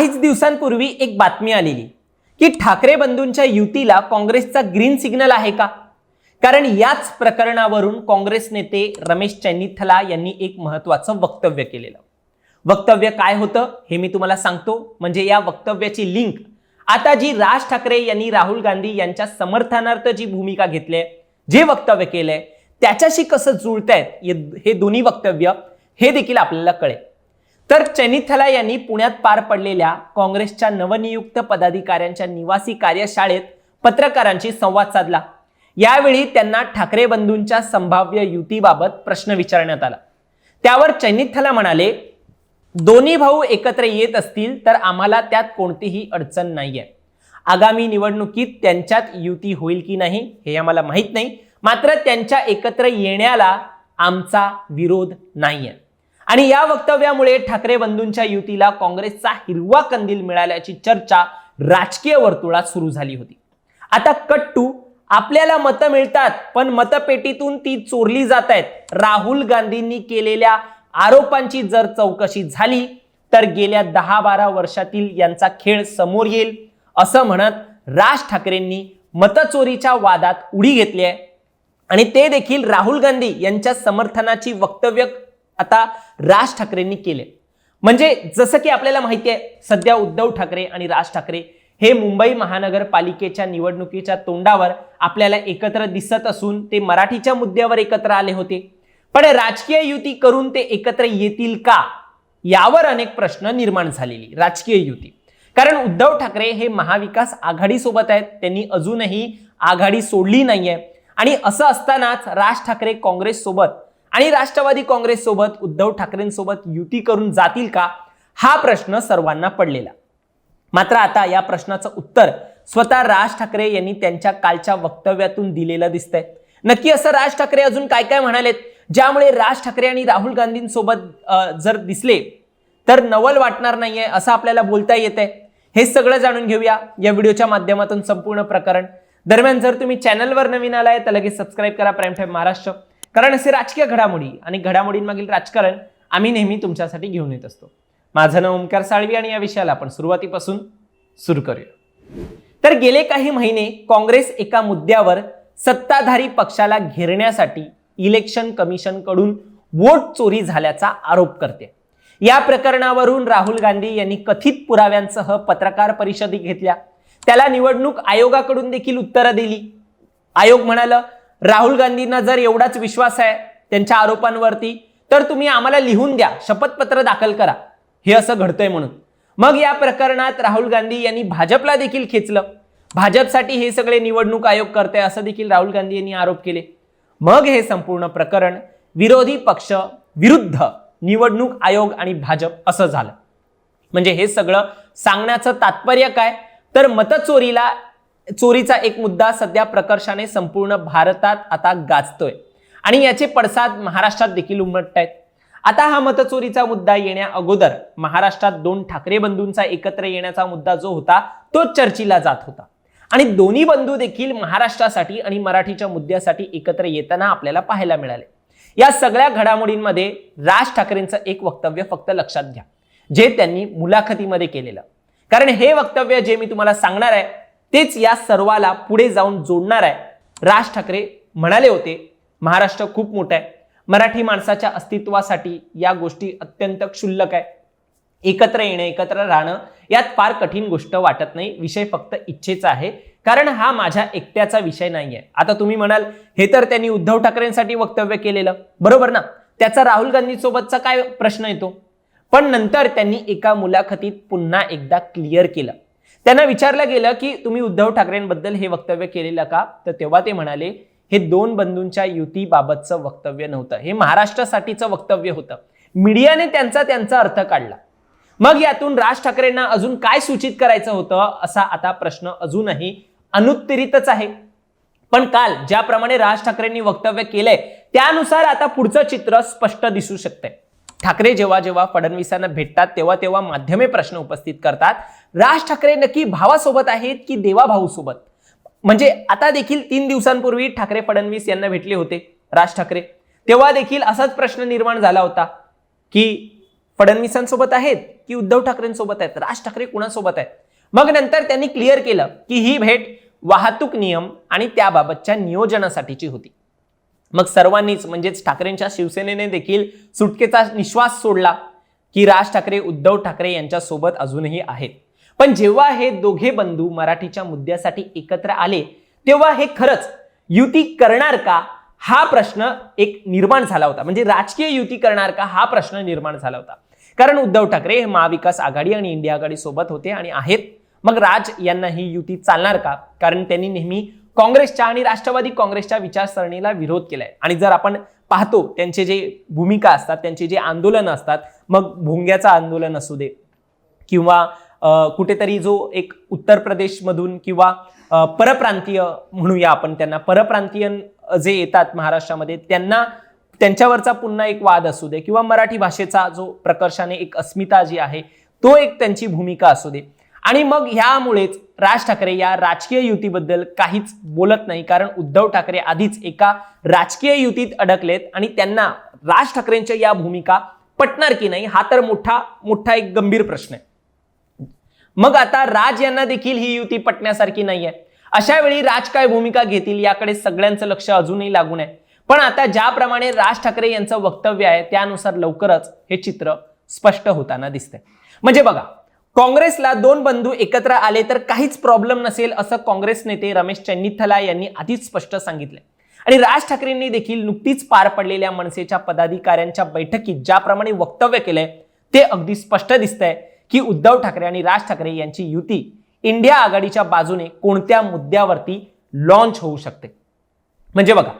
काहीच दिवसांपूर्वी एक बातमी आलेली की ठाकरे बंधूंच्या युतीला काँग्रेसचा ग्रीन सिग्नल आहे का? कारण याच प्रकरणावरून काँग्रेस नेते रमेश चैनिथला यांनी एक महत्वाचं वक्तव्य केलेलं. वक्तव्य काय होतं हे मी तुम्हाला सांगतो. म्हणजे या वक्तव्याची लिंक आता जी राज ठाकरे यांनी राहुल गांधी यांच्या समर्थनार्थ जी भूमिका घेतली जे वक्तव्य केलंय त्याच्याशी कसं जुळतायत हे दोन्ही वक्तव्य हे देखील आपल्याला कळेल. तर चैनिथला यांनी पुण्यात पार पडलेल्या काँग्रेसच्या नवनियुक्त पदाधिकाऱ्यांच्या निवासी कार्यशाळेत पत्रकारांशी संवाद साधला. यावेळी त्यांना ठाकरे बंधूंच्या संभाव्य युतीबाबत प्रश्न विचारण्यात आला. त्यावर चैनिथला म्हणाले दोन्ही भाऊ एकत्र येत असतील तर आम्हाला त्यात कोणतीही अडचण नाहीये. आगामी निवडणुकीत त्यांच्यात युती होईल की नाही हे आम्हाला माहीत नाही. मात्र त्यांच्या एकत्र येण्याला आमचा विरोध नाहीये. आणि या वक्तव्यामुळे ठाकरे बंधूंच्या युतीला काँग्रेसचा हिरवा कंदील मिळाल्याची चर्चा राजकीय वर्तुळात सुरू झाली होती. आता कट्टू आपल्याला मतं मिळतात पण मतपेटीतून ती चोरली जात आहेत राहुल गांधींनी केलेल्या आरोपांची जर चौकशी झाली तर गेल्या दहा बारा वर्षातील यांचा खेळ समोर येईल असं म्हणत राज ठाकरेंनी मतचोरीच्या वादात उडी घेतली आहे. आणि ते देखील राहुल गांधी यांच्या समर्थनाची वक्तव्य आता राज ठाकरेंनी केले. म्हणजे जसं की आपल्याला माहिती आहे सध्या उद्धव ठाकरे आणि राज ठाकरे हे मुंबई महानगरपालिकेच्या निवडणुकीच्या तोंडावर आपल्याला एकत्र दिसत असून ते मराठीच्या मुद्द्यावर एकत्र आले होते. पण राजकीय युती करून ते एकत्र येतील का? यावर अनेक प्रश्न निर्माण झालेली राजकीय युती. कारण उद्धव ठाकरे हे महाविकास आघाडीसोबत आहेत त्यांनी अजूनही आघाडी सोडली नाहीये. आणि असं असतानाच राज ठाकरे काँग्रेससोबत आणि राष्ट्रवादी काँग्रेस सोबत उद्धव ठाकरेंसोबत युती करून जातील का? हा प्रश्न सर्वांना पडलेला. मात्र आता या प्रश्नाचं उत्तर स्वतः राज ठाकरे यांनी त्यांच्या कालच्या वक्तव्यातून दिलेलं दिसतंय. नक्की असं राज ठाकरे अजून काय काय म्हणालेत? ज्यामुळे राज ठाकरे आणि राहुल गांधींसोबत जर दिसले तर नवल वाटणार नाहीये असं आपल्याला बोलता येतंय. हे सगळं जाणून घेऊया या व्हिडिओच्या माध्यमातून संपूर्ण प्रकरण. दरम्यान जर तुम्ही चॅनलवर नवीन आलाय तर लगेच सबस्क्राईब करा. Prime time Maharashtra. कारण असे राजकीय घडामोडी आणि घडामोडींमागील राजकारण आम्ही नेहमी तुमच्यासाठी घेऊन येत असतो. माझं नाव ओमकार साळवी आणि या विषयाला आपण सुरुवातीपासून सुरू करूया. तर गेले काही महिने काँग्रेस एका मुद्द्यावर सत्ताधारी पक्षाला घेरण्यासाठी इलेक्शन कमिशनकडून वोट चोरी झाल्याचा आरोप करते. या प्रकरणावरून राहुल गांधी यांनी कथित पुराव्यांसह पत्रकार परिषदी घेतल्या. त्याला निवडणूक आयोगाकडून देखील उत्तरं दिली. आयोग म्हणालं राहुल गांधींना जर एवढाच विश्वास आहे त्यांच्या आरोपांवरती तर तुम्ही आम्हाला लिहून द्या शपथपत्र दाखल करा. हे असं घडतंय म्हणून. मग या प्रकरणात राहुल गांधी यांनी भाजपला देखील खेचलं. भाजपसाठी हे सगळे निवडणूक आयोग करते असं देखील राहुल गांधी यांनी आरोप केले. मग हे संपूर्ण प्रकरण विरोधी पक्ष विरुद्ध निवडणूक आयोग आणि भाजप असं झालं. म्हणजे हे सगळं सांगण्याचं तात्पर्य काय? तर मतचोरीला चोरीचा एक मुद्दा सध्या प्रकर्षाने संपूर्ण भारतात आता गाजतोय. आणि याचे पडसाद महाराष्ट्रात देखील उमटत आहेत आता हा मतचोरीचा मुद्दा येण्या अगोदर महाराष्ट्रात दोन ठाकरे बंधूंचा एकत्र येण्याचा मुद्दा जो होता तो चर्चेला जात होता. आणि दोन्ही बंधू देखील महाराष्ट्रासाठी आणि मराठीच्या मुद्द्यासाठी एकत्र येताना आपल्याला पाहायला मिळाले. या सगळ्या घडामोडींमध्ये राज ठाकरेंचं एक वक्तव्य फक्त लक्षात घ्या जे त्यांनी मुलाखतीमध्ये केलेलं. कारण हे वक्तव्य जे मी तुम्हाला सांगणार आहे तेच या सर्वाला पुढे जाऊन जोडणार आहे. राज ठाकरे म्हणाले होते महाराष्ट्र खूप मोठा आहे. मराठी माणसाच्या अस्तित्वासाठी या गोष्टी अत्यंत क्षुल्लक आहे. एकत्र येणं एकत्र राहणं यात फार कठीण गोष्ट वाटत नाही. विषय फक्त इच्छेचा आहे. कारण हा माझ्या एकट्याचा विषय नाही आहे. आता तुम्ही म्हणाल हे तर त्यांनी उद्धव ठाकरेंसाठी वक्तव्य केलेलं. बरोबर ना? त्याचा राहुल गांधीसोबतचा काय प्रश्न येतो? पण नंतर त्यांनी एका मुलाखतीत पुन्हा एकदा क्लिअर केलं. त्यांना विचारलं गेलं की तुम्ही उद्धव ठाकरेंबद्दल हे वक्तव्य केलेलं का? तर तेव्हा ते म्हणाले हे दोन बंधूंच्या युतीबाबतचं वक्तव्य नव्हतं. हे महाराष्ट्रासाठीचं वक्तव्य होतं. मीडियाने त्यांचा त्यांचा अर्थ काढला. मग यातून राज ठाकरेंना अजून काय सूचित करायचं होतं असा आता प्रश्न अजूनही अनुत्तरितच आहे. पण काल ज्याप्रमाणे राज ठाकरेंनी वक्तव्य केलंय त्यानुसार आता पुढचं चित्र स्पष्ट दिसू शकतंय. ठाकरे जेव्हा जेव्हा फडणवीसांना भेटतात तेव्हा तेव्हा माध्यमे प्रश्न उपस्थित करतात. राज ठाकरे नक्की भावासोबत आहेत की देवाभाऊसोबत? म्हणजे आता देखील तीन दिवसांपूर्वी ठाकरे फडणवीस यांना भेटले होते राज ठाकरे. तेव्हा देखील असाच प्रश्न निर्माण झाला होता की फडणवीसांसोबत आहेत की उद्धव ठाकरेंसोबत आहेत? राज ठाकरे कुणासोबत आहेत? मग नंतर त्यांनी क्लिअर केलं की ही भेट वाहतूक नियम आणि त्याबाबतच्या नियोजनासाठीची होती. मग सर्वांनीच म्हणजेच ठाकरेंच्या शिवसेनेने देखील सुटकेचा निश्वास सोडला की राज ठाकरे उद्धव ठाकरे यांच्यासोबत अजूनही आहेत. पण जेव्हा हे दोघे बंधू मराठीच्या मुद्द्यासाठी एकत्र आले तेव्हा हे खरंच युती करणार का? हा प्रश्न एक निर्माण झाला होता. म्हणजे राजकीय युती करणार का? हा प्रश्न निर्माण झाला होता. कारण उद्धव ठाकरे हे महाविकास आघाडी आणि इंडिया आघाडी सोबत होते आणि आहेत. मग राज यांना ही युती चालणार का? कारण त्यांनी नेहमी काँग्रेसच्या आणि राष्ट्रवादी काँग्रेसच्या विचारसरणीला विरोध केलाय. आणि जर आपण पाहतो त्यांचे जे भूमिका असतात त्यांचे जे आंदोलन असतात मग भोंग्याचं आंदोलन असू दे किंवा कुठेतरी जो एक उत्तर प्रदेशमधून किंवा परप्रांतीय म्हणूया आपण त्यांना परप्रांतीय जे येतात महाराष्ट्रामध्ये त्यांना त्यांच्यावरचा पुन्हा एक वाद असू दे किंवा मराठी भाषेचा जो प्रकर्षाने एक अस्मिता जी आहे तो एक त्यांची भूमिका असू दे. आणि मग ह्यामुळेच राज ठाकरे या राजकीय युतीबद्दल काहीच बोलत नाही कारण उद्धव ठाकरे आधीच एका राजकीय युतीत अडकलेत आणि त्यांना राज ठाकरेंच्या या भूमिका पटणार की नाही हा तर मोठा मोठा एक गंभीर प्रश्न आहे. मग आता राज यांना देखील ही युती पटण्यासारखी नाहीये अशा वेळी राज काय भूमिका घेतील याकडे सगळ्यांचं लक्ष अजूनही लागून आहे. पण आता ज्याप्रमाणे राज ठाकरे यांचं वक्तव्य आहे त्यानुसार लवकरच हे चित्र स्पष्ट होताना दिसतंय. म्हणजे बघा काँग्रेसला दोन बंधू एकत्र आले तर काहीच प्रॉब्लेम नसेल असं काँग्रेस नेते रमेश चन्नीथला यांनी आधीच स्पष्ट सांगितलंय. आणि राज ठाकरेंनी देखील नुकतीच पार पडलेल्या मनसेच्या पदाधिकाऱ्यांच्या बैठकीत ज्याप्रमाणे वक्तव्य केलंय ते अगदी स्पष्ट दिसतंय की उद्धव ठाकरे आणि राज ठाकरे यांची युती इंडिया आघाडीच्या बाजूने कोणत्या मुद्द्यावरती लॉन्च होऊ शकते. म्हणजे बघा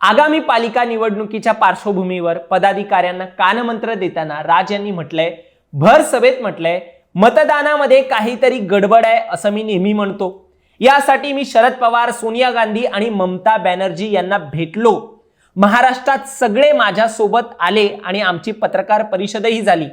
आगामी पालिका निवडणुकीच्या पार्श्वभूमीवर पदाधिकाऱ्यांना कानमंत्र देताना राज यांनी म्हटलंय भर सभेत म्हटलंय मतदानामध्ये काहीतरी गडबड आहे असं मी नेहमी म्हणतो. यासाठी मी शरद पवार सोनिया गांधी आणि ममता बॅनर्जी यांना भेटलो. महाराष्ट्रात सगळे माझ्यासोबत आले आणि आमची पत्रकार परिषदही झाली.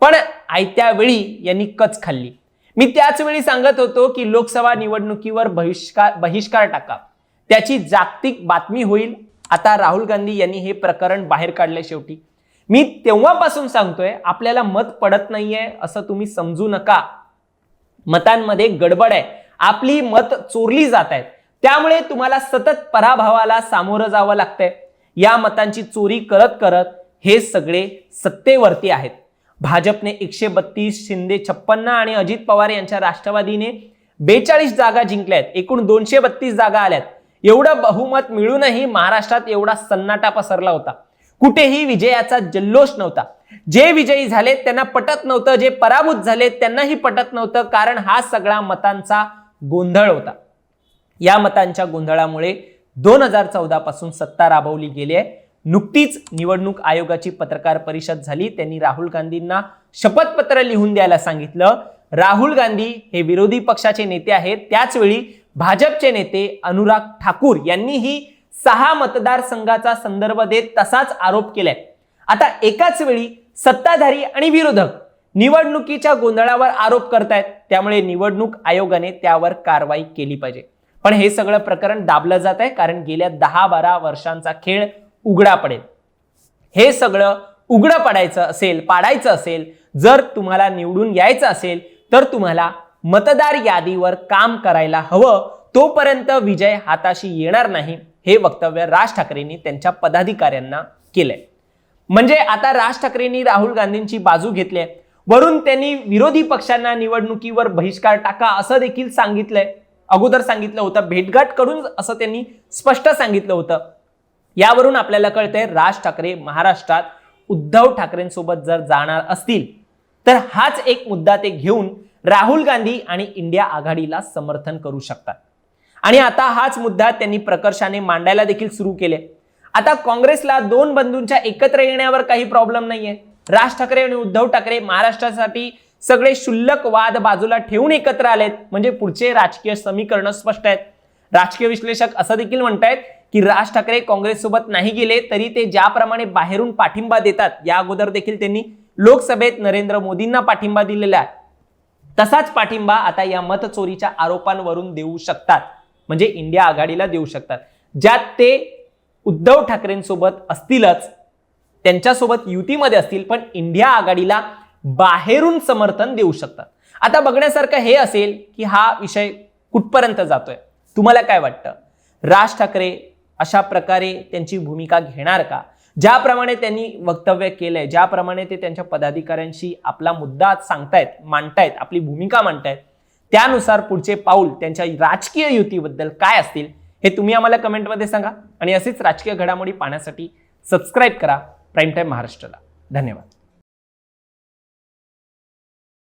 पण आयत्या वेळी यांनी कच खाल्ली. मी त्याच वेळी सांगत होतो की लोकसभा निवडणुकीवर बहिष्कार बहिष्कार टाका. त्याची जागतिक बातमी होईल. आता राहुल गांधी यांनी हे प्रकरण बाहेर काढले शेवटी. मी तेव्हापासून सांगतोय आपल्याला मत पडत नाहीये असं तुम्ही समजू नका. मतांमध्ये गडबड आहे. आपली मत चोरली जात आहेत. त्यामुळे तुम्हाला सतत पराभवाला सामोरं जावं लागतंय. या मतांची चोरी करत करत हे सगळे सत्तेवरती आहेत. भाजपने एकशे बत्तीस शिंदे छप्पन्न आणि अजित पवार यांच्या राष्ट्रवादीने बेचाळीस जागा जिंकल्यात. एकूण दोनशे बत्तीस जागा आल्यात. एवढं बहुमत मिळूनही महाराष्ट्रात एवढा सन्नाटा पसरला होता. कुठेही विजयाचा जल्लोष नव्हता. जे विजयी झाले त्यांना पटत नव्हतं. जे पराभूत झाले त्यांनाही पटत नव्हतं. कारण हा सगळा मतांचा गोंधळ होता. या मतांच्या गोंधळामुळे दोन हजार चौदा पासून सत्ता राबवली गेली आहे. नुकतीच निवडणूक आयोगाची पत्रकार परिषद झाली. त्यांनी राहुल गांधींना शपथपत्र लिहून द्यायला सांगितलं. राहुल गांधी हे विरोधी पक्षाचे नेते आहेत. त्याचवेळी भाजपचे नेते अनुराग ठाकूर यांनीही सहा मतदारसंघाचा संदर्भ देत तसाच आरोप केलाय. आता एकाच वेळी सत्ताधारी आणि विरोधक निवडणुकीच्या गोंधळावर आरोप करतायत. त्यामुळे निवडणूक आयोगाने त्यावर कारवाई केली पाहिजे. पण हे सगळं प्रकरण दाबलं जात आहे कारण गेल्या दहा बारा वर्षांचा खेळ उघडा पडेल. हे सगळं उघडं पडायचं असेल पाडायचं असेल जर तुम्हाला निवडून यायचं असेल तर तुम्हाला मतदार यादीवर काम करायला हवं. तोपर्यंत विजय हाताशी येणार नाही हे वक्तव्य राज ठाकरेंनी त्यांच्या पदाधिकाऱ्यांना केलंय. म्हणजे आता राज ठाकरेंनी राहुल गांधींची बाजू घेतली आहे. वरून त्यांनी विरोधी पक्षांना निवडणुकीवर बहिष्कार टाका असं देखील सांगितलंय. अगोदर सांगितलं होतं भेटघाट करून असं त्यांनी स्पष्ट सांगितलं होतं. यावरून आपल्याला कळतंय राज ठाकरे महाराष्ट्रात उद्धव ठाकरेंसोबत जर जाणार असतील तर हाच एक मुद्दा ते घेऊन राहुल गांधी आणि इंडिया आघाडीला समर्थन करू शकतात. आणि आता हाच मुद्दा त्यांनी प्रकर्षाने मांडायला देखील सुरू केले. आता काँग्रेसला दोन बंधूंच्या एकत्र येण्यावर काही प्रॉब्लेम नाहीये. राज ठाकरे आणि उद्धव ठाकरे महाराष्ट्रासाठी सगळे क्षुल्लक वाद बाजूला ठेवून एकत्र आलेत. म्हणजे पुढचे राजकीय समीकरण स्पष्ट आहेत. राजकीय विश्लेषक असं देखील म्हणतायत की राज ठाकरे काँग्रेससोबत नाही गेले तरी ते ज्याप्रमाणे बाहेरून पाठिंबा देतात या अगोदर देखील त्यांनी लोकसभेत नरेंद्र मोदींना पाठिंबा दिलेला आहे. तसाच पाठिंबा आता या मतचोरीच्या आरोपांवरून देऊ शकतात. म्हणजे इंडिया आघाडीला देऊ शकतात. ज्यात ते उद्धव ठाकरेंसोबत असतीलच त्यांच्यासोबत युतीमध्ये असतील पण इंडिया आघाडीला बाहेरून समर्थन देऊ शकतात. आता बघण्यासारखं हे असेल की हा विषय कुठपर्यंत जातोय? तुम्हाला काय वाटतं? राज ठाकरे अशा प्रकारे त्यांची भूमिका घेणार का? ज्याप्रमाणे त्यांनी वक्तव्य केलंय ज्याप्रमाणे ते त्यांच्या पदाधिकाऱ्यांशी आपला मुद्दा सांगतायत मांडतायत आपली भूमिका मांडतायत त्यानुसार पुढचे पाऊल त्यांच्या राजकीय युतीबद्दल काय असतील हे तुम्ही आम्हाला कमेंटमध्ये सांगा. आणि असेच राजकीय घडामोडी पाहण्यासाठी सबस्क्राईब करा. प्राईम टाईम महाराष्ट्राला धन्यवाद.